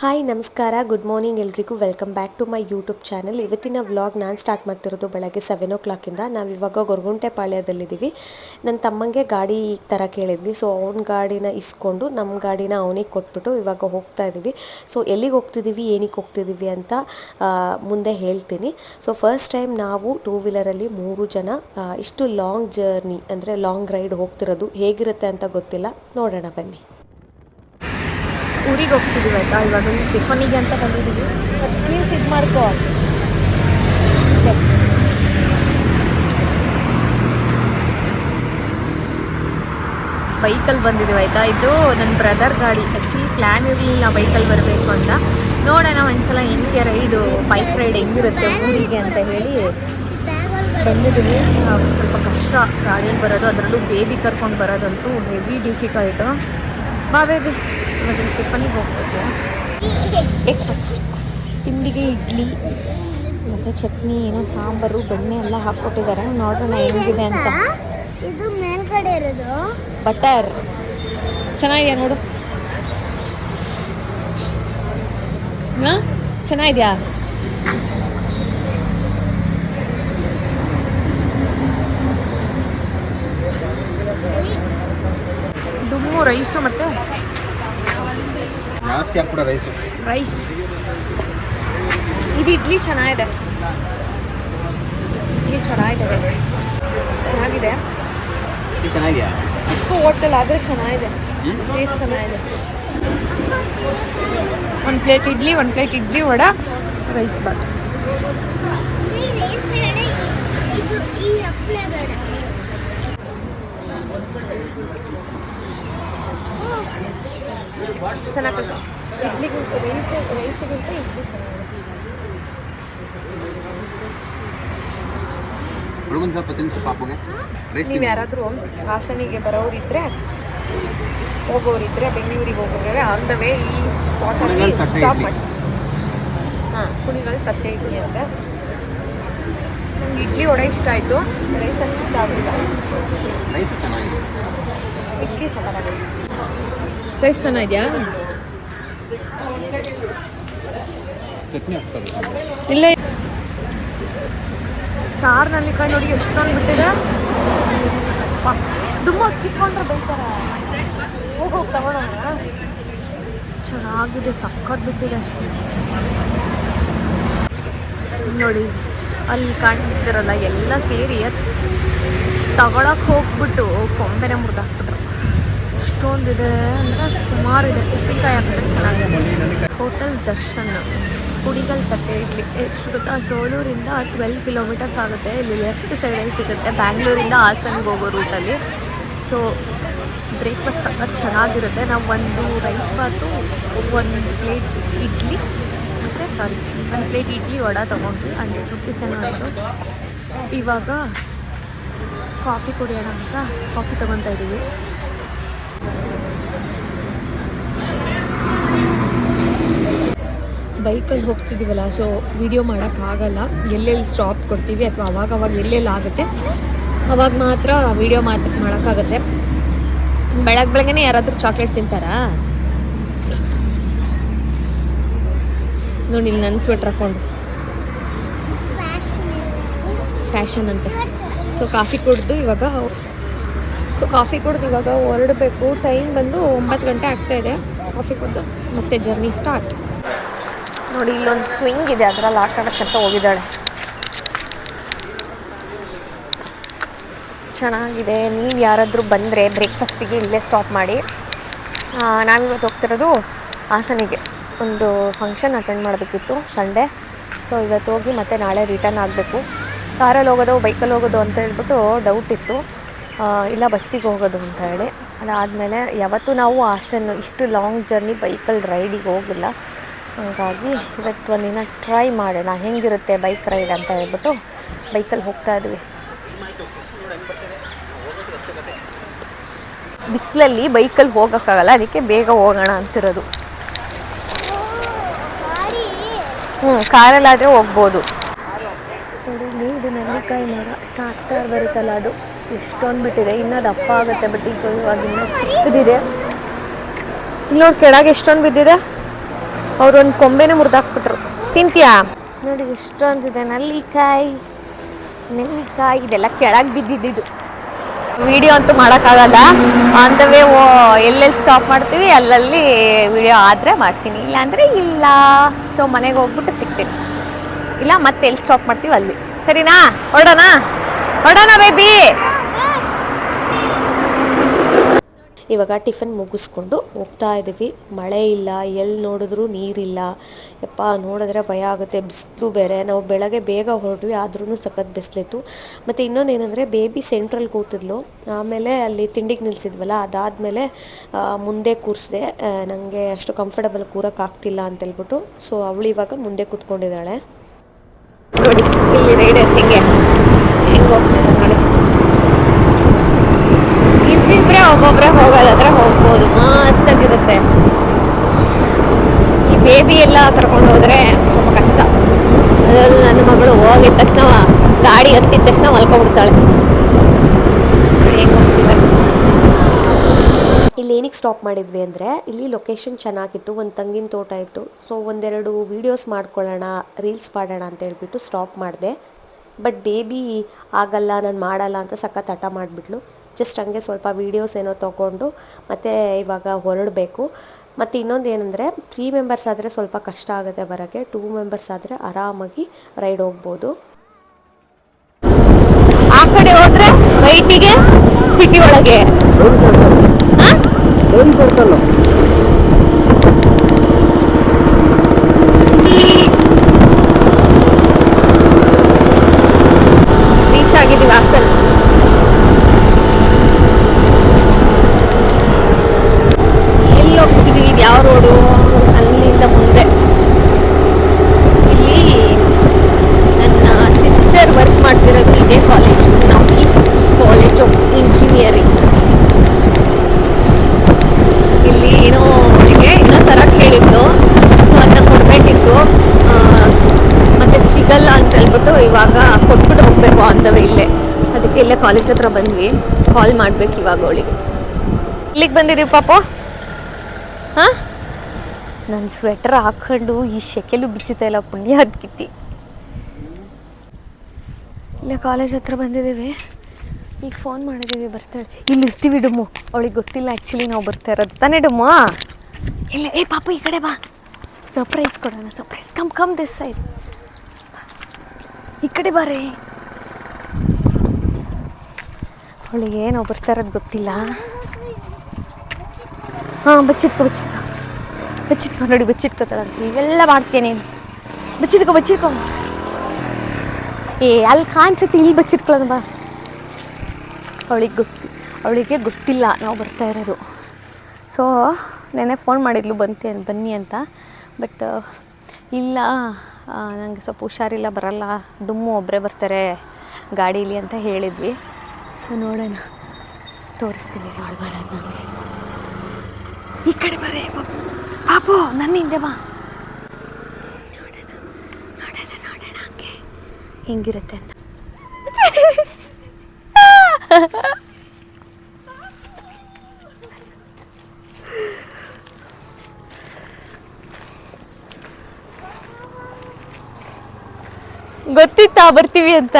Hi, ನಮಸ್ಕಾರ. Good morning ಎಲ್ರಿಗೂ. Welcome back to my YouTube channel ಇವತ್ತಿನ ವ್ಲಾಗ್ ನಾನು ಸ್ಟಾರ್ಟ್ ಮಾಡ್ತಿರೋದು ಬೆಳಗ್ಗೆ ಸೆವೆನ್ ಓ ಕ್ಲಾಕಿಂದ ನಾವು ಇವಾಗ ಗೊರಗುಂಟೆ ಪಾಳ್ಯದಲ್ಲಿದ್ದೀವಿ. ನನ್ನ ತಮ್ಮಂಗೆ ಗಾಡಿ ಈ ಥರ ಕೇಳಿದ್ವಿ. ಸೊ ಅವ್ನ ಗಾಡಿನ ಇಸ್ಕೊಂಡು ನಮ್ಮ ಗಾಡಿನ ಅವನಿಗೆ ಕೊಟ್ಬಿಟ್ಟು ಇವಾಗ ಹೋಗ್ತಾ ಇದ್ದೀವಿ ಸೊ ಎಲ್ಲಿಗೆ ಹೋಗ್ತಿದ್ದೀವಿ ಏನಕ್ಕೆ ಹೋಗ್ತಿದ್ದೀವಿ ಅಂತ ಮುಂದೆ ಹೇಳ್ತೀನಿ. ಸೊ ಫಸ್ಟ್ ಟೈಮ್ ನಾವು ಟೂ ವೀಲರಲ್ಲಿ ಮೂರು ಜನ ಇಷ್ಟು ಲಾಂಗ್ ಜರ್ನಿ ಅಂದರೆ ಲಾಂಗ್ ರೈಡ್ ಹೋಗ್ತಿರೋದು ಹೇಗಿರುತ್ತೆ ಅಂತ ಗೊತ್ತಿಲ್ಲ. ನೋಡೋಣ ಬನ್ನಿ. ಊರಿಗೆ ಹೋಗ್ತಿದ್ದೀವಿ ಆಯ್ತಾ? ಇವಾಗ ಒಂದು ಟಿಫನಿಗೆ ಅಂತ ಬಂದಿದ್ದೀವಿ. ಪ್ಲೀಸ್ ಇದು ಮಾಡ್ಕೋ. ಬೈಕಲ್ಲಿ ಬಂದಿದ್ದೀವಿ ಆಯ್ತಾ? ಇದು ನನ್ನ ಬ್ರದರ್ ಗಾಡಿ. ಆ್ಯಕ್ಚುಲಿ ಪ್ಲ್ಯಾನ್ ಇರಲಿಲ್ಲ ಬೈಕಲ್ಲಿ ಬರಬೇಕು ಅಂತ. ನೋಡೋಣ ಒಂದ್ಸಲ ಹೆಂಗೆ ರೈಡು ಬೈಕ್ ರೈಡ್ ಹೆಂಗಿರುತ್ತೆ ಊರಿಗೆ ಅಂತ ಹೇಳಿ ಬಂದಿದ್ದೀನಿ ಸ್ವಲ್ಪ ಕಷ್ಟ. ಗಾಡಿಯಲ್ಲಿ ಬರೋದು, ಅದರಲ್ಲೂ ಬೇಬಿ ಕರ್ಕೊಂಡು ಬರೋದಂತೂ ಹೆವಿ ಡಿಫಿಕಲ್ಟು ಬಾ ಬೇಬಿ ಇವಾಗ ಟಿಫನಿಗೆ ಹೋಗ್ಬೇಕು. ಬ್ರೇಕ್ಫಾಸ್ಟ್ ತಿಂಡಿಗೆ ಇಡ್ಲಿ ಮತ್ತು ಚಟ್ನಿ ಏನೋ ಸಾಂಬಾರು ಬೆಣ್ಣೆ ಎಲ್ಲ ಹಾಕ್ಕೊಟ್ಟಿದ್ದಾರೆ. ನೋಡೋಣ ಹೆಂಗಿದೆ ಅಂತ. ಇದು ಮೇಲ್ಗಡೆ ಇರೋದು. ಬಟರ್ ಚೆನ್ನಾಗಿದೆಯಾ ನೋಡು. ಚೆನ್ನಾಗಿದೆಯಾ? ಡುಮ್ಮು ರೈಸು ಮತ್ತು ಜಾಸ್ತಿ ಹಾಕ್ಬಿಡ ರೈಸು ರೈಸ್ ಇದು ಇಡ್ಲಿ ಚೆನ್ನಾಗಿದೆ. ಇಡ್ಲಿ ಚೆನ್ನಾಗಿದೆ. ಚೆನ್ನಾಗಿದೆ. ಚೆನ್ನಾಗಿದೆಯಾ ಚಿಕ್ಕ ಹೋಟೆಲ್ ಆದರೆ ಚೆನ್ನಾಗಿದೆ. ಟೇಸ್ಟ್ ಚೆನ್ನಾಗಿದೆ. ಒಂದು ಪ್ಲೇಟ್ ಇಡ್ಲಿ ಒಂದು ಪ್ಲೇಟ್ ಇಡ್ಲಿ ವಡ ರೈಸ್ ಬಾತ್ ಈ ರೇಸ್ ಬೇಡ ಇದು ಈ ಹಪ್ಪಳ ಬೇಡ ಚೆನ್ನಾಗಿ ಇಡ್ಲಿಗಿಂತ ರೈಸ್ ರೈಸಿಗಿಂತ ಇಡ್ಲಿ ಹುಡುಗನ ಸ್ವಲ್ಪ ಪಾಪುಗೆ. ನೀವು ಯಾರಾದರೂ ಹಾಸನಿಗೆ ಬರೋರಿದ್ರೆ ಹೋಗೋರಿದ್ರೆ ಬೆಂಗಳೂರಿಗೆ ಹೋಗೋರಿದ್ರೆ ಆನ್ ದ ವೇ ಈ ಸ್ಪಾಟಲ್ಲಿ ಸ್ಟಾಪ್. ಮಾಡಿ. ಹಾಂ ಕುಣಿಗಲ್ ತಟ್ಟೆ ಇಡ್ಲಿ ಅಂತ ನಂಗೆ ಇಡ್ಲಿ ವಡೆ ಇಷ್ಟ ಆಯಿತು. ರೈಸ್ ಅಷ್ಟು ಇಷ್ಟ ಆಗಲಿಲ್ಲ. ರೈಸ್ ಚೆನ್ನಾಗಿದೆ. ಇಡ್ಲಿ ಸಕ್ಕತ್ತಾಗಿದೆ ರೈಸ್ ಚೆನ್ನಾಗಿದೆಯಾ ಇಲ್ಲ. ಸ್ಟಾರ್ ನಲ್ಲಿಕಾಯಿ ನೋಡಿ ಎಷ್ಟೊಂದು ಬಿಟ್ಟಿದೆ. ಡುಮ್ಮ ಕಿತ್ಕೊಂಡ್ರೆ ಬೈತಾರ. ಹೋಗಿ ತಗೊಳ್ಳೋಣ. ಚೆನ್ನಾಗಿದೆ, ಸಖತ್ ಬಿಟ್ಟಿದೆ. ನೋಡಿ, ಅಲ್ಲಿ ಕಾಣಿಸ್ತಿರಲ್ಲ ಎಲ್ಲ ಸೇರಿ ತಗೊಳಕ್ಕೆ ಹೋಗ್ಬಿಟ್ಟು, ಕೊಂಬೆನೆ ಮುರಿದಾಕ್ಬಿಟ್ರು. ಇಷ್ಟೊಂದಿದೆ ಅಂದರೆ ಸುಮಾರಿದೆ ಉಪ್ಪಿನಕಾಯಿ ಹಾಕಿದ್ರೆ ಚೆನ್ನಾಗಿದೆ. ಹೋಟೆಲ್ ದರ್ಶನ್. ಕುಡಿಗಲ್ ತಟ್ಟೆ ಇಡ್ಲಿ. ಎಷ್ಟು ಗೊತ್ತಾ? ಸೋಳೂರಿಂದ ಟ್ವೆಲ್ ಕಿಲೋಮೀಟರ್ಸ್ ಆಗುತ್ತೆ. ಇಲ್ಲಿ ಲೆಫ್ಟ್ ಸೈಡಲ್ಲಿ ಸಿಗುತ್ತೆ. ಬ್ಯಾಂಗ್ಳೂರಿಂದ ಹಾಸನ್ಗೆ ಹೋಗೋ ರೂಟಲ್ಲಿ ಸೊ ಬ್ರೇಕ್ಫಾಸ್ಟ್ ಸಖತ್ ಚೆನ್ನಾಗಿರುತ್ತೆ. ನಾವು ಒಂದು ರೈಸ್ ಬಾತು, ಒಂದು ಪ್ಲೇಟ್ ಇಡ್ಲಿ. ಅಂದರೆ ಸಾರಿ ಒಂದು ಪ್ಲೇಟ್ ಇಡ್ಲಿ ವಡ ತೊಗೊಂಡ್ವಿ. ಹಂಡ್ರೆಡ್ ರುಪೀಸ್ ಏನೋ ಆಯಿತು. ಇವಾಗ ಕಾಫಿ ಕುಡಿಯೋಣ ಅಂತ ಕಾಫಿ ತೊಗೊತಾ ಇದ್ದೀವಿ ಬೈಕಲ್ಲಿ ಹೋಗ್ತಿದ್ದೀವಲ್ಲ ಸೊ ವಿಡಿಯೋ ಮಾಡೋಕ್ಕಾಗಲ್ಲ ಎಲ್ಲೆಲ್ಲಿ ಸ್ಟಾಪ್ ಕೊಡ್ತೀವಿ ಅಥವಾ ಅವಾಗ ಅವಾಗ ಎಲ್ಲೆಲ್ಲಿ ಆಗುತ್ತೆ, ಅವಾಗ ಮಾತ್ರ ವಿಡಿಯೋ ಮಾತ್ರ ಮಾಡೋಕ್ಕಾಗುತ್ತೆ ಬೆಳಗ್ಗೆ ಬೆಳಗ್ಗೆ ಯಾರಾದರೂ ಚಾಕ್ಲೇಟ್ ತಿಂತಾರಾ? ನೋಡಿ, ಇಲ್ಲಿ ನನ್ನ ಸ್ವೆಟ್ರ್ ಹಾಕೊಂಡು. ಫ್ಯಾಷನ್ ಅಂತ. ಸೊ ಕಾಫಿ ಕುಡಿದು ಇವಾಗ ಸೊ ಕಾಫಿ ಕುಡಿದು ಇವಾಗ ಹೊರಡಬೇಕು. ಟೈಮ್ ಬಂದು ಒಂಬತ್ತು ಗಂಟೆ ಆಗ್ತಾಯಿದೆ ಕಾಫಿ ಕುಡಿದು ಮತ್ತೆ ಜರ್ನಿ ಸ್ಟಾರ್ಟ್ ನೋಡಿ ಇಲ್ಲೊಂದು ಸ್ವಿಂಗ್ ಇದೆ, ಅದರಲ್ಲಿ ಆಟ ಆಡೋಕ್ಕಂತ ಹೋಗಿದ್ದಾಳೆ. ಚೆನ್ನಾಗಿದೆ. ನೀವು ಯಾರಾದರೂ ಬಂದರೆ ಬ್ರೇಕ್ಫಾಸ್ಟಿಗೆ ಇಲ್ಲೇ ಸ್ಟಾಪ್ ಮಾಡಿ. ನಾವಿವತ್ತು ಹೋಗ್ತಿರೋದು ಹಾಸನಿಗೆ. ಒಂದು ಫಂಕ್ಷನ್ ಅಟೆಂಡ್ ಮಾಡಬೇಕಿತ್ತು ಸಂಡೇ ಸೊ ಇವತ್ತು ಹೋಗಿ ಮತ್ತೆ ನಾಳೆ ರಿಟರ್ನ್ ಆಗಬೇಕು. ಕಾರಲ್ಲಿ ಹೋಗೋದು, ಬೈಕಲ್ಲಿ ಹೋಗೋದು ಅಂತ ಹೇಳ್ಬಿಟ್ಟು ಡೌಟ್ ಇತ್ತು. ಇಲ್ಲ, ಬಸ್ಸಿಗೆ ಹೋಗೋದು ಅಂತ ಹೇಳಿ. ಅದಾದಮೇಲೆ ಯಾವತ್ತೂ ನಾವು ಹಾಸನ್ನು ಇಷ್ಟು ಲಾಂಗ್ ಜರ್ನಿ ಬೈಕಲ್ಲಿ ರೈಡಿಗೆ ಹೋಗಿಲ್ಲ. ಹಾಗಾಗಿ ಇವತ್ತು ಒಂದಿನ ಟ್ರೈ ಮಾಡೋಣ. ಹೆಂಗಿರುತ್ತೆ ಬೈಕ್ ರೈಡ್ ಅಂತ ಹೇಳ್ಬಿಟ್ಟು ಬೈಕಲ್ಲಿ ಹೋಗ್ತಾ ಇದ್ವಿ. ಬಿಸಿಲಲ್ಲಿ ಬೈಕಲ್ಲಿ ಹೋಗೋಕ್ಕಾಗಲ್ಲ, ಅದಕ್ಕೆ ಬೇಗ ಹೋಗೋಣ ಅಂತಿರೋದು. ಹ್ಞೂ ಕಾರಲ್ಲಾದರೆ ಹೋಗ್ಬೋದು. ಇಲ್ಲಿ ಇದು ನೆಲ್ಲಿಕಾಯಿ ಮರ ಸ್ಟಾರ್ ಸ್ಟಾರ್ ಬರುತ್ತಲ್ಲ ಅದು. ಎಷ್ಟೊಂದು ಬಿಟ್ಟಿದೆ ಇನ್ನೂ ದಪ್ಪ ಆಗುತ್ತೆ, ಬಟ್ ಈಗ ಇವಾಗ ಇನ್ನೂ ಚಿಕ್ಕದಿದೆ. ಇಲ್ಲಿ ನೋಡಿ ಕೆಳಗೆ ಎಷ್ಟೊಂದು ಬಿದ್ದಿದೆ? ಅವ್ರೊಂದು ಕೊಂಬೆನೇ ಮುರಿದಾಕ್ಬಿಟ್ರು. ತಿಂತೀಯಾ? ನೋಡಿ ಎಷ್ಟೊಂದಿದೆ ನಲ್ಲಿಕಾಯಿ ನೆಲ್ಲಿಕಾಯಿ ಇದೆಲ್ಲ ಕೆಳಗೆ ಬಿದ್ದಿದ್ದು ವಿಡಿಯೋ ಅಂತೂ ಮಾಡೋಕ್ಕಾಗಲ್ಲ. ಆನ್ ದ ವೇ ಓ ಎಲ್ಲೆಲ್ಲಿ ಸ್ಟಾಪ್ ಮಾಡ್ತೀವಿ ಅಲ್ಲಲ್ಲಿ ವಿಡಿಯೋ ಆದರೆ ಮಾಡ್ತೀನಿ. ಇಲ್ಲಾಂದರೆ ಇಲ್ಲ. ಸೊ ಮನೆಗೆ ಹೋಗ್ಬಿಟ್ಟು ಸಿಗ್ತೀನಿ. ಇಲ್ಲ ಮತ್ತೆ ಎಲ್ಲಿ ಸ್ಟಾಪ್ ಮಾಡ್ತೀವಿ ಅಲ್ಲಿ. ಸರಿನಾ? ಹೊಡೋಣ ಹೊಡೋಣ ಬೇಬಿ ಇವಾಗ ಟಿಫನ್ ಮುಗಿಸ್ಕೊಂಡು ಹೋಗ್ತಾ ಇದ್ದೀವಿ. ಮಳೆ ಇಲ್ಲ ಎಲ್ಲಿ ನೋಡಿದ್ರೂ ನೀರಿಲ್ಲ. ಯಪ್ಪ, ನೋಡಿದ್ರೆ ಭಯ ಆಗುತ್ತೆ. ಬಿಸಿಲು ಬೇರೆ. ನಾವು ಬೆಳಗ್ಗೆ ಬೇಗ ಹೊರಟ್ವಿ ಆದ್ರೂ ಸಖತ್ ಬಿಸಿಲಿತ್ತು. ಮತ್ತು ಇನ್ನೊಂದು ಏನಂದರೆ ಬೇಬಿ ಸೆಂಟ್ರಲ್ ಕೂತಿದ್ಲು. ಆಮೇಲೆ ಅಲ್ಲಿ ತಿಂಡಿಗೆ ನಿಲ್ಸಿದ್ವಲ್ಲ, ಅದಾದಮೇಲೆ ಮುಂದೆ ಕೂರಿಸಿದೆ. ನನಗೆ ಅಷ್ಟು ಕಂಫರ್ಟಬಲ್ ಕೂರೋಕ್ಕಾಗ್ತಿಲ್ಲ ಅಂತೇಳ್ಬಿಟ್ಟು. ಸೊ ಅವಳು ಇವಾಗ ಮುಂದೆ ಕೂತ್ಕೊಂಡಿದ್ದಾಳೆ ನೋಡಿ ಇಲ್ಲಿ ರೈಡರ್ಸ್ ಹಿಂಗೆ ಹೆಂಗೆ ಹೋಗ್ತಿದ್ದಾರೆ ನೋಡಿ ಇಬ್ಬಿಬ್ರೆ ಒಬ್ಬೊಬ್ರೆ ಹೋಗೋದಾದ್ರೆ ಹೋಗ್ಬೋದು ಮಸ್ತಾಗಿರುತ್ತೆ ಈ ಬೇಬಿ ಎಲ್ಲ ಕರ್ಕೊಂಡು ಹೋದ್ರೆ ಸ್ವಲ್ಪ ಕಷ್ಟ. ಅದರಲ್ಲೂ ನನ್ನ ಮಗಳು ಹೋಗಿದ ತಕ್ಷಣ ಗಾಡಿ ಹತ್ತಿದ ತಕ್ಷಣ ಮಲ್ಕೊಂಡ್ಬಿಡ್ತಾಳೆ. ಇಲ್ಲಿ ಏನಕ್ಕೆ ಸ್ಟಾಪ್ ಮಾಡಿದ್ವಿ ಅಂದರೆ ಇಲ್ಲಿ ಲೊಕೇಶನ್ ಚೆನ್ನಾಗಿತ್ತು, ಒಂದು ತಂಗಿನ ತೋಟ ಇತ್ತು. ಸೊ ಒಂದೆರಡು ವೀಡಿಯೋಸ್ ಮಾಡ್ಕೊಳ್ಳೋಣ ರೀಲ್ಸ್ ಮಾಡೋಣ ಅಂತ ಹೇಳ್ಬಿಟ್ಟು ಸ್ಟಾಪ್ ಮಾಡಿದೆ. ಬಟ್ ಬೇಬಿ ಆಗಲ್ಲ, ನಾನು ಮಾಡಲ್ಲ ಅಂತ ಸಖತ್ ಹಠ ಮಾಡಿಬಿಟ್ಲು. ಜಸ್ಟ್ ಹಂಗೆ ಸ್ವಲ್ಪ ವೀಡಿಯೋಸ್ ಏನೋ ತೊಗೊಂಡು ಮತ್ತು ಇವಾಗ ಹೊರಡಬೇಕು. ಮತ್ತು ಇನ್ನೊಂದು ಏನಂದರೆ ತ್ರೀ ಮೆಂಬರ್ಸ್ ಆದರೆ ಸ್ವಲ್ಪ ಕಷ್ಟ ಆಗುತ್ತೆ ಬರೋಕ್ಕೆ. ಟೂ ಮೆಂಬರ್ಸ್ ಆದರೆ ಆರಾಮಾಗಿ ರೈಡ್ ಹೋಗ್ಬೋದು. ಆ ಕಡೆ ಹೋದರೆ ರೈಟಿಗೆ ಸಿಟಿ ಒಳಗೆ ಹಾ? ರೀಚ್ ಆಗಿದ್ದೀವಿ ಹಾಸನ್ ಎಲ್ಲಿ ಹೋಗ್ತಿದೀವಿ ಇದು ಯಾವ ರೋಡು ಅಲ್ಲಿಂದ ಮುಂದೆ ಇಲ್ಲಿ ನನ್ನ ಸಿಸ್ಟರ್ ವರ್ಕ್ ಮಾಡ್ತಿರೋದು ಇದೇ college Navkis college of engineering ಇಲ್ಲಿ ಏನೋ ಅವಳಿಗೆ ಏನೋ ತರಕ್ಕೆ ಹೇಳಿದ್ದು ಸೊ ಅದನ್ನ ಕೊಡಬೇಕಿತ್ತು ಮತ್ತೆ ಸಿಗಲ್ಲ ಅಂತ ಹೇಳ್ಬಿಟ್ಟು ಇವಾಗ ಕೊಟ್ಬಿಟ್ಟು ಹೋಗ್ಬೇಕು ಅಂತವೆ ಇಲ್ಲೇ ಅದಕ್ಕೆ ಇಲ್ಲೇ ಕಾಲೇಜ್ ಹತ್ರ ಬಂದ್ವಿ. ಕಾಲ್ ಮಾಡ್ಬೇಕು ಇವಾಗ ಅವಳಿಗೆ. ಇಲ್ಲಿಗೆ ಬಂದಿದ್ದೀವಿ ಪಾಪು? ಹಾಂ? ನನ್ನ ಸ್ವೆಟರ್ ಹಾಕ್ಕೊಂಡು ಈ ಶೆಕೆಲು ಬಿಚ್ಚುತ್ತಾ ಇಲ್ಲ ಪುಣ್ಯ ಕಿತ್ತಿ ಇಲ್ಲ ಕಾಲೇಜ್ ಹತ್ರ ಬಂದಿದ್ದೀವಿ. ಈಗ ಫೋನ್ ಮಾಡಿದ್ದೀವಿ ಬರ್ತಾಳೆ. ಇಲ್ಲಿ ಇರ್ತೀವಿ ಡುಮ್ಮು. ಅವಳಿಗೆ ಗೊತ್ತಿಲ್ಲ ಆ್ಯಕ್ಚುಲಿ ನಾವು ಬರ್ತಾ ಇರೋದು ತಾನೇ ಡುಮ್ಮು? ಇಲ್ಲ ಏ ಪಾಪ ಈ ಕಡೆ ಬಾ. ಸರ್ಪ್ರೈಸ್ ಕೊಡೋಣ surprise come come this side ಈ ಕಡೆ ಬಾರೇ. ಅವಳಿಗೆ ಏನೋ ಬರ್ತಾ ಇರೋದು ಗೊತ್ತಿಲ್ಲ. ಹಾಂ, ಬಚ್ಚಿಟ್ಕೊ ಬಚ್ಚಿಟ್ಕೊ. ಬಚ್ಚಿಟ್ಕೊ ನೋಡಿ, ಬಚ್ಚಿಟ್ಕೋತಾಳ ಇವೆಲ್ಲ ಮಾಡ್ತೇನೆ ನೀನು? ಬಚ್ಚಿಟ್ಕೊ ಬಚ್ಚಿಟ್ಕೊ. ಏ, ಅಲ್ಲಿ ಕಾಣಿಸುತ್ತೆ, ಇಲ್ಲಿ ಬಚ್ಚಿಟ್ಕೊಳ್ಳೋದು ಬಾ. ಅವಳಿಗೆ ಗೊತ್ತಿ, ಅವಳಿಗೆ ಗೊತ್ತಿಲ್ಲ ನಾವು ಬರ್ತಾ ಇರೋದು. ಸೊ ನೆನ್ನೆ ಫೋನ್ ಮಾಡಿದ್ಲು, ಬಂತೆ ಬನ್ನಿ ಅಂತ. ಬಟ್ ಇಲ್ಲ ನನಗೆ ಸ್ವಲ್ಪ ಹುಷಾರಿಲ್ಲ, ಬರಲ್ಲ. ಡುಮ್ಮು ಒಬ್ಬರೇ ಬರ್ತಾರೆ, ಗಾಡೀಲಿ ಅಂತ ಹೇಳಿದ್ವಿ. ಸೊ ನೋಡೋಣ. ತೋರಿಸ್ತೀನಿ ಬರೋದು ನನಗೆ ಈ ಕಡೆ ಬರೇ ಪಾಪು ಪಾಪು, ನನ್ನ ಹಿಂದೆ ಬಾ. ನೋಡೋಣ ನೋಡೋಣ ನೋಡೋಣ, ಹಂಗೆ. ಹೆಂಗಿರುತ್ತೆ ಅಂತ. ಗೊತ್ತಿತ್ತಾ ಬರ್ತೀವಿ ಅಂತ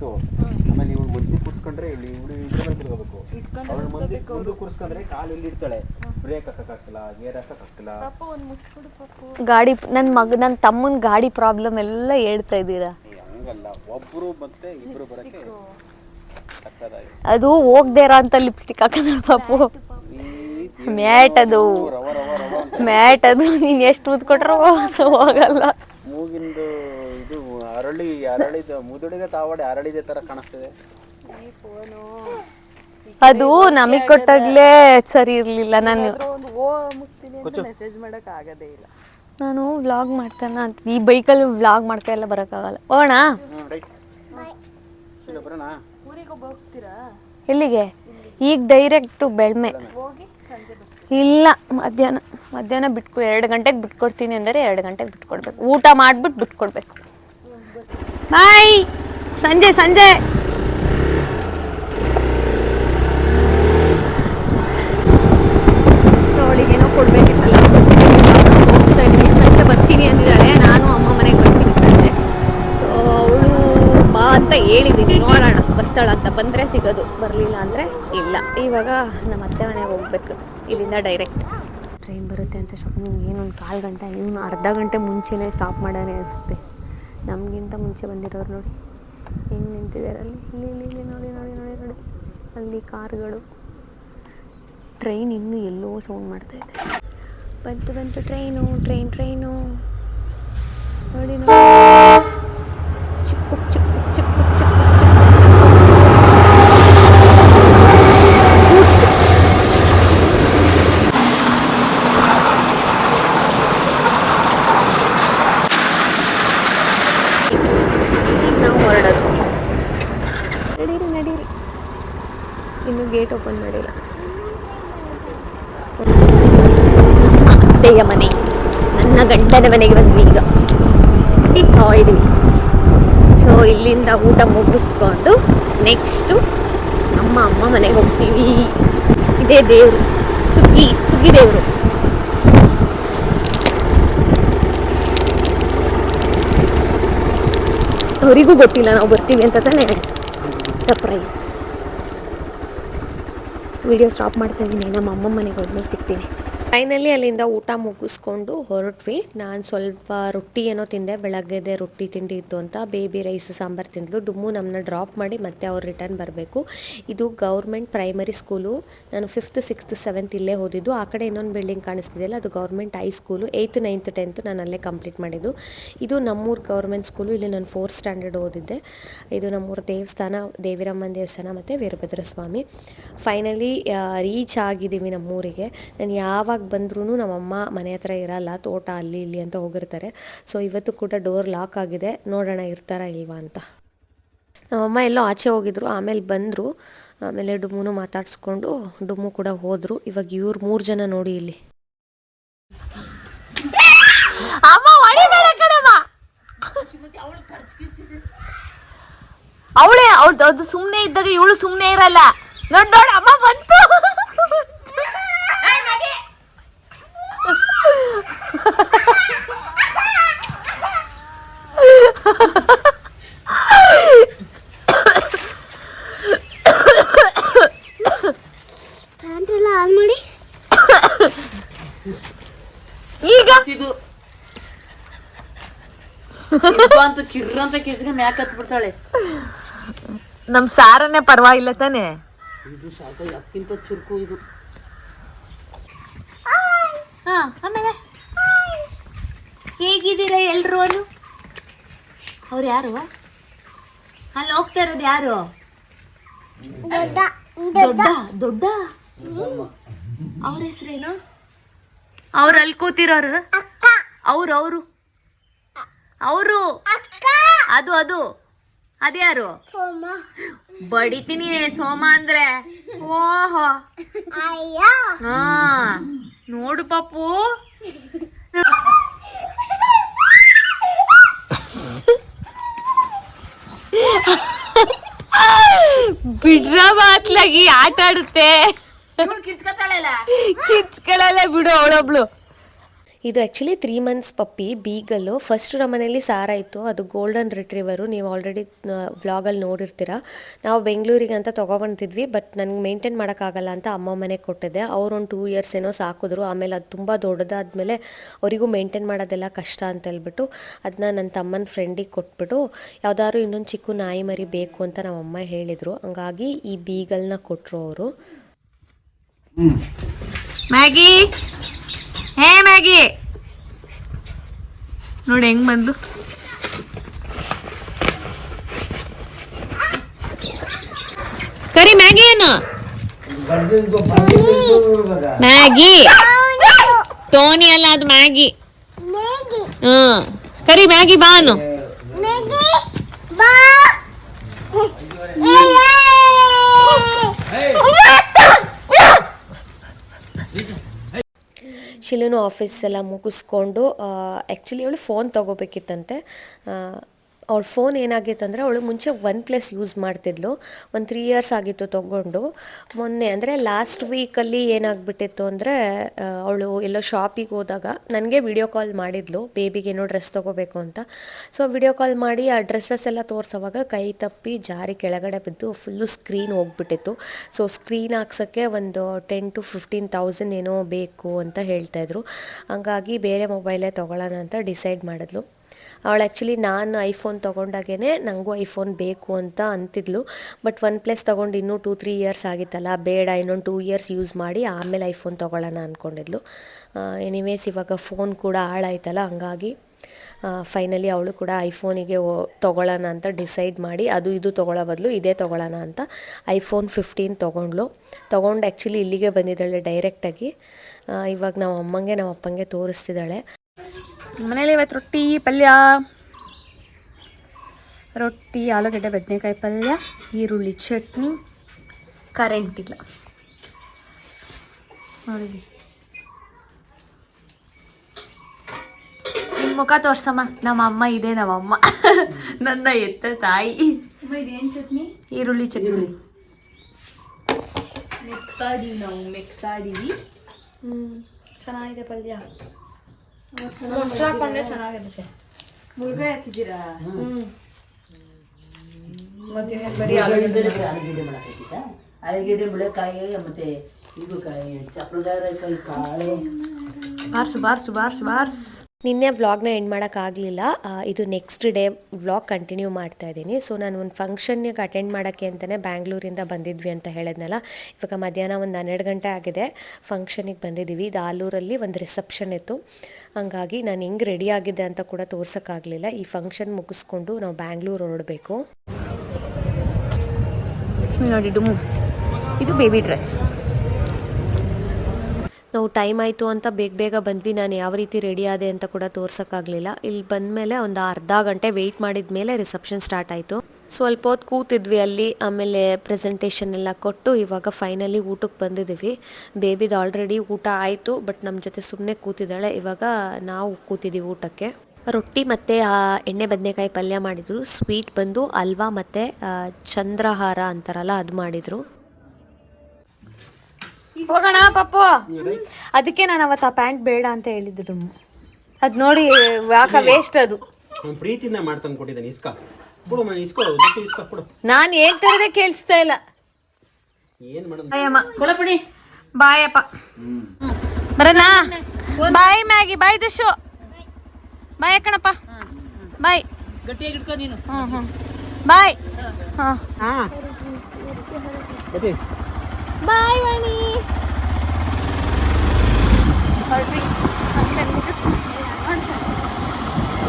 ಸೊ ಆಮೇಲೆ ಇವಳು ಮುಂದೆ ಕೂರ್ಸ್ಕೊಂಡ್ರೆ ಇಲ್ಲಿ ಇವಳು ಇದ್ರ ಮೇಲೆ ಕೂತ್ಕೋಬೇಕು ಅವಳು ಮುಂದೆ ಮುಂದೆ ಕೂರ್ಸ್ಕೊಂಡ್ರೆ ಕಾಲು ಇಲ್ಲಿ ಇಡ್ತಾಳೆ ಬ್ರೇಕ್ ಹಾಕಕ್ಕಾಗ್ತಿಲ್ಲ ಗೇರ್ ಹಾಕಕ್ಕಾಗ್ತಿಲ್ಲ ಗಾಡಿ ನನ್ನ ಮಗ ನನ್ನ ತಮ್ಮನ ಗಾಡಿ ಪ್ರಾಬ್ಲಮ್ ಎಲ್ಲ ಹೇಳ್ತಾ ಇದ್ದೀರಾ? ಏ, ಹಂಗಲ್ಲ. ಒಬ್ರು ಮತ್ತೆ ಇಬ್ರು ಬರಕ್ಕೆ ಸಕ್ಕದಾಗಿ ಅದು ಹೋಗ್ದೇ ಇರೋ ಅಂತ ಲಿಪ್ಸ್ಟಿಕ್ ಹಾಕಿದ್ರು ಪಾಪು. ಮ್ಯಾಟ್ ಅದು. ರವ ರವ ರವ ಮ್ಯಾಟ್ ಅದು. ನೀನು ಎಷ್ಟು ಮುದ್ದು ಕೊಟ್ರು ಹೋಗಲ್ಲ. ಮೂಗಿಂದು ಇದು ಅರಳಿ ಅರಳಿದ ಮುದುಡಿದ ತಾವಡೆ ಅರಳಿದೆ ತರ ಕಾಣಿಸ್ತಿದೆ. ಅದು ನಮಗ್ ಕೊಟ್ಟಾಗ್ಲೇ ಸರಿ ಇರ್ಲಿಲ್ಲ ನಾನು. ನಾನು ವ್ಲಾಗ್ ಮಾಡ್ತಾನ ಅಂತ. ಈ ಬೈಕಲ್ಲಿ ವ್ಲಾಗ್ ಮಾಡ್ತಾ ಎಲ್ಲ ಬರೋಕ್ಕಾಗಲ್ಲ. ಹೋಗೋಣ? ಎಲ್ಲಿಗೆ? ಈಗ ಡೈರೆಕ್ಟ್ ಬೆಳ್ಮೆ. ಇಲ್ಲ ಮಧ್ಯಾಹ್ನ. ಮಧ್ಯಾಹ್ನ ಬಿಟ್ಕೊ ಎರಡು ಗಂಟೆಗೆ ಬಿಟ್ಕೊಡ್ತೀನಿ ಅಂದರೆ ಎರಡು ಗಂಟೆಗೆ ಬಿಟ್ಕೊಡ್ಬೇಕು. ಊಟ ಮಾಡ್ಬಿಟ್ಟು ಬಿಟ್ಕೊಡ್ಬೇಕು. ಬಾಯ್ ಸಂಜೆ ಸಂಜೆ ಸೊ ಅವಳಿಗೇನೋ ಕೊಡ್ಬೇಕಿತ್ತಲ್ಲ ಹೋಗ್ತಾ ಇದ್ವಿ ಸಂಜೆ ಬರ್ತೀನಿ ಅಂದಿದ್ದಾಳೆ ನಾನು ಅಮ್ಮ ಮನೆಗೆ ಬರ್ತೀನಿ ಸಂಜೆ ಸೊ ಅವಳು ಬಾ ಅಂತ ಹೇಳಿದ್ದೀನಿ ನೋಡೋಣ, ಬರ್ತಾಳಂತ ಬಂದರೆ ಸಿಗೋದು, ಬರಲಿಲ್ಲ ಅಂದರೆ ಇಲ್ಲ. ಇವಾಗ ನಮ್ಮ ಅತ್ತೆ ಮನೆಗೆ ಹೋಗ್ಬೇಕು, ಇಲ್ಲಿಂದ ಡೈರೆಕ್ಟ್ ಟ್ರೈನ್ ಬರುತ್ತೆ ಅಂತ ಶಾಪಿಂಗ್ ಏನೊಂದು ಕಾಲು ಗಂಟೆ ಇವನು ಅರ್ಧ ಗಂಟೆ ಮುಂಚೆನೇ ಸ್ಟಾಪ್ ಮಾಡೋಣ ಅನಿಸುತ್ತೆ. ನಮಗಿಂತ ಮುಂಚೆ ಬಂದಿರೋರು ನೋಡಿ. ಹೆಂಗೆ ನಿಂತಿದ್ದಾರೆ ಅಲ್ಲಿ? ಇಲ್ಲಿ ಇಲ್ಲಿ ಇಲ್ಲಿ, ನೋಡಿ ನೋಡಿ ನೋಡಿ ನೋಡಿ. ಅಲ್ಲಿ ಕಾರ್ಗಳು. ಟ್ರೈನ್ ಇನ್ನೂ ಎಲ್ಲೋ ಸೌಂಡ್ ಮಾಡ್ತಾ ಇದೆ. ಬಂತು ಬಂತು ಟ್ರೈನು ಟ್ರೈನ್ ಟ್ರೈನು ನೋಡಿ ನೋಡಿ. ಚಿಕ್ಕ ಚಿಕ್ಕ ಈಗ ನಾವು ಹೊರಡೋದು ನಡೀರಿ ನಡೀರಿ ಇನ್ನು ಗೇಟ್ ಓಪನ್ ಮಾಡಿಲ್ಲ. ಅತ್ತೆಯ ಮನೆ. ನನ್ನ ಗಂಡನ ಮನೆಗೆ ಬಂದ್ವಿ ಈಗ. ಇದ್ವಿ. ಸೊ ಇಲ್ಲಿಂದ ಊಟ ಮುಗಿಸ್ಕೊಂಡು ನೆಕ್ಸ್ಟು ನಮ್ಮ ಅಮ್ಮ ಮನೆಗೆ ಹೋಗ್ತೀವಿ. ಇದೇ ದೇವರು. ಸುಗ್ಗಿ ಸುಗ್ಗಿ ದೇವರು ಅವರಿಗೂ ಗೊತ್ತಿಲ್ಲ ನಾವು ಬರ್ತೀವಿ ಅಂತ ತಾನೇ. ಸರ್ಪ್ರೈಸ್ ವಿಡಿಯೋ ಸ್ಟಾಪ್ ಮಾಡ್ತಾ ಇದ್ದೀನಿ. ನಮ್ಮ ಅಮ್ಮ ಮನೆಗೆ ಹೋದ್ಮೇಲೆ ಸಿಗ್ತೀನಿ. ಫೈನಲಿ ಅಲ್ಲಿಂದ ಊಟ ಮುಗಿಸ್ಕೊಂಡು ಹೊರಟ್ವಿ. ನಾನು ಸ್ವಲ್ಪ ರೊಟ್ಟಿ ಏನೋ ತಿಂದೆ ಬೆಳಗ್ಗೆದೆ ರೊಟ್ಟಿ ತಿಂಡಿ ಇತ್ತು ಅಂತ. ಬೇಬಿ ರೈಸ್ ಸಾಂಬಾರು ತಿಂದ್ಲು. ಡುಮ್ಮು ನಮ್ಮನ್ನ ಡ್ರಾಪ್ ಮಾಡಿ ಮತ್ತೆ ಅವ್ರು ರಿಟರ್ನ್ ಬರಬೇಕು. ಇದು ಗೌರ್ಮೆಂಟ್ ಪ್ರೈಮರಿ ಸ್ಕೂಲು ನಾನು ಫಿಫ್ತ್ ಸಿಕ್ಸ್ತ್ ಸೆವೆಂತ್ ಇಲ್ಲೇ ಓದಿದ್ದು. ಆ ಕಡೆ ಇನ್ನೊಂದು ಬಿಲ್ಡಿಂಗ್ ಕಾಣಿಸ್ತಿದೆಯಲ್ಲ, ಅದು government high school eighth ninth tenth ನಾನು ಅಲ್ಲೇ ಕಂಪ್ಲೀಟ್ ಮಾಡಿದ್ದು. ಇದು ನಮ್ಮೂರು ಗೌರ್ಮೆಂಟ್ ಸ್ಕೂಲು ಇಲ್ಲಿ ನಾನು ಫೋರ್ತ್ ಸ್ಟ್ಯಾಂಡರ್ಡ್ ಓದಿದ್ದೆ. ಇದು ನಮ್ಮೂರು ದೇವಸ್ಥಾನ, ದೇವಿರಮ್ಮನ ದೇವಸ್ಥಾನ ಮತ್ತು ವೀರಭದ್ರ ಸ್ವಾಮಿ ಫೈನಲಿ ರೀಚ್ ಆಗಿದ್ದೀವಿ ನಮ್ಮೂರಿಗೆ. ನಾನು ಯಾವಾಗ ಬಂದ್ರೂ ನಮ್ಮಮ್ಮ ಮನೆ ಹತ್ರ ಇರಲ್ಲ, ತೋಟ ಅಲ್ಲಿ ಇಲ್ಲಿ ಅಂತ ಹೋಗಿರ್ತಾರೆ. ಸೊ ಇವತ್ತು ಕೂಡ ಡೋರ್ ಲಾಕ್ ಆಗಿದೆ. ನೋಡೋಣ ಇರ್ತಾರ ಇಲ್ವಾ ಅಂತ. ನಮ್ಮಮ್ಮ ಎಲ್ಲೋ ಆಚೆ ಹೋಗಿದ್ರು, ಆಮೇಲೆ ಬಂದರು. ಆಮೇಲೆ ಡುಮ್ಮುನು ಮಾತಾಡಿಸ್ಕೊಂಡು ಡುಮ್ಮು ಕೂಡ ಹೋದರು. ಇವಾಗ ಇವ್ರು ಮೂರು ಜನ ನೋಡಿ ಇಲ್ಲಿ. ಅವಳೇ, ಅವಳು ಅದು ಸುಮ್ಮನೆ ಇದ್ದಾಗ ಇವಳು ಸುಮ್ಮನೆ ಇರಲ್ಲ. ನೋಡ್, ಅಮ್ಮ ಬಂತು ಪ್ಯಾಂಟ್ ಎಲ್ಲ ಆನ್ ಮಾಡಿ ಈಗ? ಇದು ಅಂತ ಅಂತೂ ಕಿರ್ರ ಅಂತ ಕಿಸ್ಕೊಂಡು ಯಾಕೆ ಹತ್ ಬಿಡ್ತಾಳೆ. ನಮ್ ಸಾರನೇ ಪರವಾಗಿಲ್ಲ ತಾನೆ? ಇದು ಸಾಕ ಯಾಕಿಂತ ಚುರುಕು ಇದು. ಹಾ ಆಮೇಲೆ? ಹೇಗಿದ್ದೀರಾ ಎಲ್ರು ಅನ್ನು ಅವ್ರು ಯಾರು? ಅಲ್ಲಿ ಹೋಗ್ತಾ ಇರೋದು ಯಾರು? ದೊಡ್ಡ ದೊಡ್ಡ ದೊಡ್ಡ. ಅವ್ರ ಹೆಸರೇನು? ಅವ್ರು ಅಲ್ಲಿ ಕೂತಿರೋರು? ಅವ್ರು ಅವರು. ಅವರು. ಅಕ್ಕ. ಅದು ಅದು. ಅದ್ಯಾರು ಸೋಮ. ಬಡಿತೀನಿ ಸೋಮ ಅಂದ್ರೆ. ಓಹೋ. ಅಯ್ಯ. ಹಾ. ನೋಡು ಪಾಪು. ಬಿಡ್ರ ಮಾತ್ಲಾಗಿ ಆಟ ಆಡುತ್ತೆ ಕಿಚ್ಕೊಳಲ್ಲ ಬಿಡು ಅವಳೊಬ್ಳು. ಇದು actually three months puppy beagle first ನಮ್ಮನೇಲಿ ಸಾರ ಇತ್ತು. ಅದು ಗೋಲ್ಡನ್ ರಿಟ್ರೀವರು ನೀವು ಆಲ್ರೆಡಿ ವ್ಲಾಗಲ್ಲಿ ನೋಡಿರ್ತೀರ. ನಾವು ಬೆಂಗಳೂರಿಗೆ ಅಂತ ತೊಗೊಬಂದಿದ್ವಿ ಬಟ್ ನನಗೆ ಮೇಂಟೈನ್ ಮಾಡೋಕ್ಕಾಗಲ್ಲ ಅಂತ ಅಮ್ಮ ಮನೆಗೆ ಕೊಟ್ಟಿದ್ದೆ. ಅವ್ರು ಒಂದು ಟೂ ಇಯರ್ಸ್ ಏನೋ ಸಾಕಿದ್ರು. ಆಮೇಲೆ ಅದು ತುಂಬ ದೊಡ್ಡದಾದಮೇಲೆ ಅವರಿಗೂ ಮೇಂಟೈನ್ ಮಾಡೋದೆಲ್ಲ ಕಷ್ಟ ಅಂತ ಹೇಳ್ಬಿಟ್ಟು ಅದನ್ನ ನನ್ನ ತಮ್ಮನ ಫ್ರೆಂಡಿಗೆ ಕೊಟ್ಬಿಟ್ಟು ಯಾವುದಾದ್ರು ಇನ್ನೊಂದು ಚಿಕ್ಕ ನಾಯಿ ಮರಿ ಬೇಕು ಅಂತ ನಮ್ಮಮ್ಮ ಹೇಳಿದರು. ಹಂಗಾಗಿ ಈ ಬೀಗಲ್ನ ಕೊಟ್ಟರು ಅವರು. ಮ್ಯಾಗಿ? Hey, Maggie. ನೋಡಿ ಹೆಂಗ್ ಬಂದು ಕರಿ ಮ್ಯಾಗಿ ಏನು? ಮ್ಯಾಗಿ. ಟೋನಿ ಅಲ್ಲ, ಅದು ಮ್ಯಾಗಿ. ಹ್ಮ್ ಕರಿ ಮ್ಯಾಗಿ ಬಾ ಅನ್ನು. ಮೇಗಿ ಬಾ ಶಿಲುನು ಆಫೀಸ್ ಎಲ್ಲ ಮುಗಿಸ್ಕೊಂಡು ಆ್ಯಕ್ಚುಲಿ ಅವಳು ಫೋನ್ ತೊಗೋಬೇಕಿತ್ತಂತೆ. ಅವಳ ಫೋನ್ ಏನಾಗಿತ್ತು ಅಂದರೆ ಅವಳು ಮುಂಚೆ ಒನ್ ಪ್ಲಸ್ ಯೂಸ್ ಮಾಡ್ತಿದ್ಲು. ಒಂದು ತ್ರೀ ಇಯರ್ಸ್ ಆಗಿತ್ತು ತೊಗೊಂಡು. ಮೊನ್ನೆ ಅಂದರೆ ಲಾಸ್ಟ್ ವೀಕಲ್ಲಿ ಏನಾಗ್ಬಿಟ್ಟಿತ್ತು ಅಂದರೆ ಅವಳು ಎಲ್ಲೋ ಶಾಪಿಗೆ ಹೋದಾಗ ನನಗೆ ವಿಡಿಯೋ ಕಾಲ್ ಮಾಡಿದ್ಲು. ಬೇಬಿಗೆ ಏನೋ ಡ್ರೆಸ್ ತೊಗೋಬೇಕು ಅಂತ. ಸೊ ವಿಡಿಯೋ ಕಾಲ್ ಮಾಡಿ ಆ ಡ್ರೆಸ್ಸಸ್ ಎಲ್ಲ ತೋರಿಸೋವಾಗ ಕೈ ತಪ್ಪಿ ಜಾರಿ ಕೆಳಗಡೆ ಬಿದ್ದು ಫುಲ್ಲು ಸ್ಕ್ರೀನ್ ಹೋಗ್ಬಿಟ್ಟಿತ್ತು. ಸೊ ಸ್ಕ್ರೀನ್ ಹಾಕ್ಸೋಕ್ಕೆ ಒಂದು ಟೆನ್ ಟು ಫಿಫ್ಟೀನ್ ತೌಸಂಡ್ ಏನೋ ಬೇಕು ಅಂತ ಹೇಳ್ತಾಯಿದ್ರು ಹಂಗಾಗಿ ಬೇರೆ ಮೊಬೈಲೇ ತೊಗೊಳ್ಳೋಣ ಅಂತ ಡಿಸೈಡ್ ಮಾಡಿದ್ಲು. ಅವಳು ಆ್ಯಕ್ಚುಲಿ ನಾನು ಐಫೋನ್ ತೊಗೊಂಡಾಗೇ ನನಗೂ ಐಫೋನ್ ಬೇಕು ಅಂತ ಅಂತಿದ್ಲು. ಬಟ್ ಒನ್ ಪ್ಲಸ್ ತೊಗೊಂಡು ಇನ್ನೂ ಟೂ ತ್ರೀ ಇಯರ್ಸ್ ಆಗಿತ್ತಲ್ಲ, ಬೇಡ ಇನ್ನೊಂದು ಟೂ ಇಯರ್ಸ್ ಯೂಸ್ ಮಾಡಿ ಆಮೇಲೆ ಐಫೋನ್ ತೊಗೊಳ್ಳೋಣ ಅಂದ್ಕೊಂಡಿದ್ಲು ಎನಿವೇಸ್ ಇವಾಗ ಫೋನ್ ಕೂಡ ಹಾಳಾಯ್ತಲ್ಲ, ಹಂಗಾಗಿ ಫೈನಲಿ ಅವಳು ಕೂಡ ಐಫೋನಿಗೆ ತೊಗೊಳ್ಳೋಣ ಅಂತ ಡಿಸೈಡ್ ಮಾಡಿ ಅದು ಇದು ತೊಗೊಳ್ಳೋ ಬದಲು ಇದೇ ತೊಗೊಳ್ಳೋಣ ಅಂತ ಐಫೋನ್ ಫಿಫ್ಟೀನ್ ತೊಗೊಂಡ್ಲು ತೊಗೊಂಡು ಆ್ಯಕ್ಚುಲಿ ಇಲ್ಲಿಗೆ ಬಂದಿದ್ದಾಳೆ ಡೈರೆಕ್ಟಾಗಿ ಇವಾಗ ನಾವು ಅಮ್ಮಂಗೆ, ನಮ್ಮ ಅಪ್ಪಂಗೆ ತೋರಿಸ್ತಿದ್ದಾಳೆ. ಮನೇಲಿ ಇವತ್ತು ರೊಟ್ಟಿ ಪಲ್ಯ. ರೊಟ್ಟಿ ಆಲೂಗಡ್ಡೆ ಬದನೆಕಾಯಿ ಪಲ್ಯ ಈರುಳ್ಳಿ ಚಟ್ನಿ ಕರೆಂಟ್ ಇಲ್ಲ. ನೋಡಿ. ನಿಮ್ಮ ಮುಖ ತೋರ್ಸಮ್ಮ. ನಮ್ಮ ಅಮ್ಮ ಇದೆ ನಮ್ಮ ಅಮ್ಮ. ನನ್ನ ಎತ್ತ ತಾಯಿ. ಈರುಳ್ಳಿ ಚಟ್ನಿ. ಮೆಕ್ತಾಡಿವಿ ನಾವು ಮೆಕ್ತಾಡಿವಿ ಚೆನ್ನಾಗಿದೆ ಪಲ್ಯ. ಚೆನ್ನಾಗಿರುತ್ತೆ. ಮುಳುಗಾಯಿ ಹಾಕಿದ್ದೀರಾ ಬರೀ ಆಲೂಗಡ್ಡೆ ಮಾಡಕತ್ತಿದ್ದ ಆಲೂಗಡ್ಡೆ ಬೆಳೆಕಾಯಿ ಮತ್ತೆ ಇದು ಕಾಯಿ ಚಪ್ಪಲದಾರ ಕಾಯಿ ಕಾಳು. ಬಾರ್ಸು ಬಾರ್ಸು ಬಾರ್ಸು ಬಾರ್ಸ್. ನಿನ್ನೆ ವ್ಲಾಗ್ನ ಎಂಡ್ ಮಾಡೋಕ್ಕಾಗಲಿಲ್ಲ ಇದು ನೆಕ್ಸ್ಟ್ ಡೇ ವ್ಲಾಗ್ ಕಂಟಿನ್ಯೂ ಮಾಡ್ತಾ ಇದ್ದೀನಿ. ಸೊ ನಾನು ಒಂದು ಫಂಕ್ಷನ್ಗೆ ಅಟೆಂಡ್ ಮಾಡೋಕ್ಕೆ ಅಂತಲೇ ಬ್ಯಾಂಗ್ಳೂರಿಂದ ಬಂದಿದ್ವಿ ಅಂತ ಹೇಳಿದ್ನಲ್ಲ. ಇವಾಗ ಮಧ್ಯಾಹ್ನ ಒಂದು ಹನ್ನೆರಡು ಗಂಟೆ ಆಗಿದೆ. ಫಂಕ್ಷನಿಗೆ ಬಂದಿದ್ದೀವಿ ಇದು ಆಲೂರಲ್ಲಿ ಒಂದು ರಿಸೆಪ್ಷನ್ ಇತ್ತು. ಹಂಗಾಗಿ ನಾನು ಹೆಂಗೆ ರೆಡಿ ಆಗಿದ್ದೆ ಅಂತ ಕೂಡ ತೋರ್ಸೋಕ್ಕಾಗಲಿಲ್ಲ ಈ ಫಂಕ್ಷನ್ ಮುಗಿಸ್ಕೊಂಡು ನಾವು ಬ್ಯಾಂಗ್ಳೂರು ಹೊರಡಬೇಕು. ನೋಡಿ, ಇದು ಬೇಬಿ ಡ್ರೆಸ್ ನಾವು ಟೈಮ್ ಆಯಿತು ಅಂತ ಬೇಗ ಬೇಗ ಬಂದ್ವಿ, ನಾನು ಯಾವ ರೀತಿ ರೆಡಿ ಆದೆ ಅಂತ ಕೂಡ ತೋರ್ಸೋಕ್ಕಾಗಲಿಲ್ಲ. ಇಲ್ಲಿ ಬಂದಮೇಲೆ ಒಂದು ಅರ್ಧ ಗಂಟೆ ವೆಯ್ಟ್ ಮಾಡಿದ ಮೇಲೆ ರಿಸೆಪ್ಷನ್ ಸ್ಟಾರ್ಟ್ ಆಯಿತು. ಸ್ವಲ್ಪ ಹೊತ್ತು ಕೂತಿದ್ವಿ ಅಲ್ಲಿ, ಆಮೇಲೆ ಪ್ರೆಸೆಂಟೇಷನ್ ಎಲ್ಲ ಕೊಟ್ಟು ಇವಾಗ ಫೈನಲಿ ಊಟಕ್ಕೆ ಬಂದಿದ್ದೀವಿ. ಬೇಬಿದು ಆಲ್ರೆಡಿ ಊಟ ಆಯಿತು ಬಟ್ ನಮ್ಮ ಜೊತೆ ಸುಮ್ಮನೆ ಕೂತಿದ್ದಾಳೆ. ಇವಾಗ ನಾವು ಕೂತಿದ್ದೀವಿ ಊಟಕ್ಕೆ. ರೊಟ್ಟಿ ಮತ್ತು ಎಣ್ಣೆ ಬದನೆಕಾಯಿ ಪಲ್ಯ ಮಾಡಿದರು. ಸ್ವೀಟ್ ಬಂದು ಅಲ್ವಾ ಮತ್ತು ಚಂದ್ರಹಾರ ಅಂತಾರಲ್ಲ, ಅದು ಮಾಡಿದರು. ಹೋಗೋಣ ಪಪ್ಪು. ಅದಕ್ಕೆ ನಾನು ಅವತ್ತು ಆ ಪ್ಯಾಂಟ್ ಬೇಡ ಅಂತ ಹೇಳಿದ್ರು ಅದು ನೋಡಿ ಯಾಕ ವೇಸ್ಟ್ ಅದು. ನಾನು ಪ್ರೀತಿಯಿಂದ ಮಾಡ್ತಾನೆ ಕೊಟ್ಟಿದ್ದಾನೆ ಇಸ್ಕ. ಬಿಡು ಮನೆ ಇಸ್ಕೋ ದುಡ್ಡು ಇಸ್ಕ ಬಿಡು ನಾನು ಹೇಳ್ತಿರೋದೇ ಕೇಳಿಸ್ತಾ ಇಲ್ಲ. ಏನು ಮಾಡೋದು? ಬಾಯಮ್ಮ ಕೊಳಪಡಿ ಬಾಯಪ್ಪ. ಬರೋಣ ಬಾಯ್ ಮ್ಯಾಗಿ. ಬಾಯ್ ದುಶು. ಬಾಯ್ ಕಣಪ್ಪ ಬಾಯ್. ಗಟ್ಟಿಯಾಗಿ ಇಟ್ಕೋ ನೀನು. ಹ್ಞೂ ಹ್ಞೂ ಬಾಯ್. ಹಾಂ. ಹಾಂ Bye, Rani. Perfect.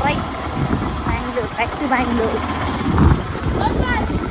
Right. Bangalore. Back to Bangalore. Okay.